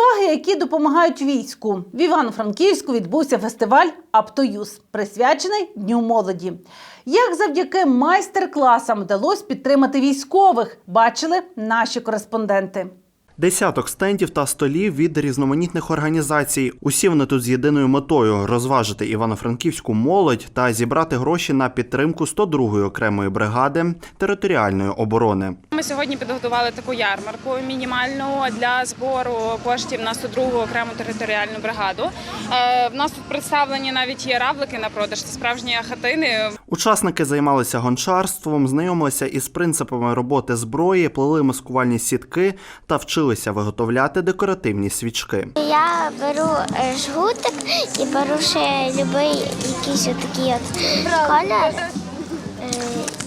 Розваги, які допомагають війську. В Івано-Франківську відбувся фестиваль «Аптоюз», присвячений Дню молоді. Як завдяки майстер-класам вдалося підтримати військових, бачили наші кореспонденти. Десяток стендів та столів від різноманітних організацій. Усі вони тут з єдиною метою розважити івано-франківську молодь та зібрати гроші на підтримку 102-ї окремої бригади територіальної оборони. Ми сьогодні підготували таку ярмарку мінімальну для збору коштів на 102-гу окрему територіальну бригаду. Е, В нас тут представлені навіть є равлики на продаж, це справжні хатини. Учасники займалися гончарством, знайомилися із принципами роботи зброї, плели маскувальні сітки та вчилися виготовляти декоративні свічки. Я беру е, жгутик і беру ще любий якийсь отакий от колір е,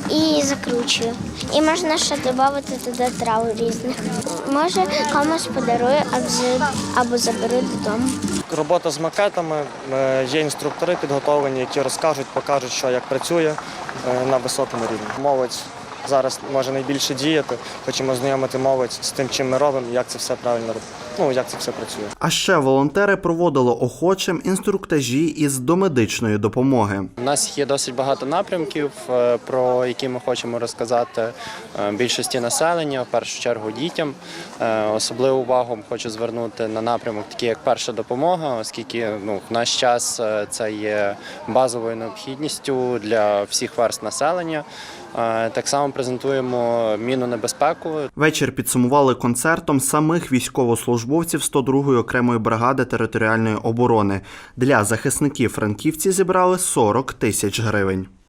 і закручую. І можна ще додати туди трав різних. Може комусь подарую або заберу додому. Робота з макетами, е, є інструктори підготовлені, які розкажуть, покажуть, що як працює е, на високому рівні. Молодь зараз може найбільше діяти. Хочемо знайомити молодь з тим, чим ми робимо, як це все правильно роб- ну, як це все працює. А ще волонтери проводили охочим інструктажі із домедичної допомоги. У нас є досить багато напрямків, е, про які ми хочемо розказати е, більшості населення, в першу чергу дітям. Е, Особливу увагу хочу звернути на напрямок, такий як перша допомога, оскільки ну, в наш час це є базовою необхідністю для всіх верст населення. Так само презентуємо міну небезпеку. Вечір підсумували концертом самих військовослужбовців 102-ї окремої бригади територіальної оборони. Для захисників франківці зібрали 40 тисяч гривень.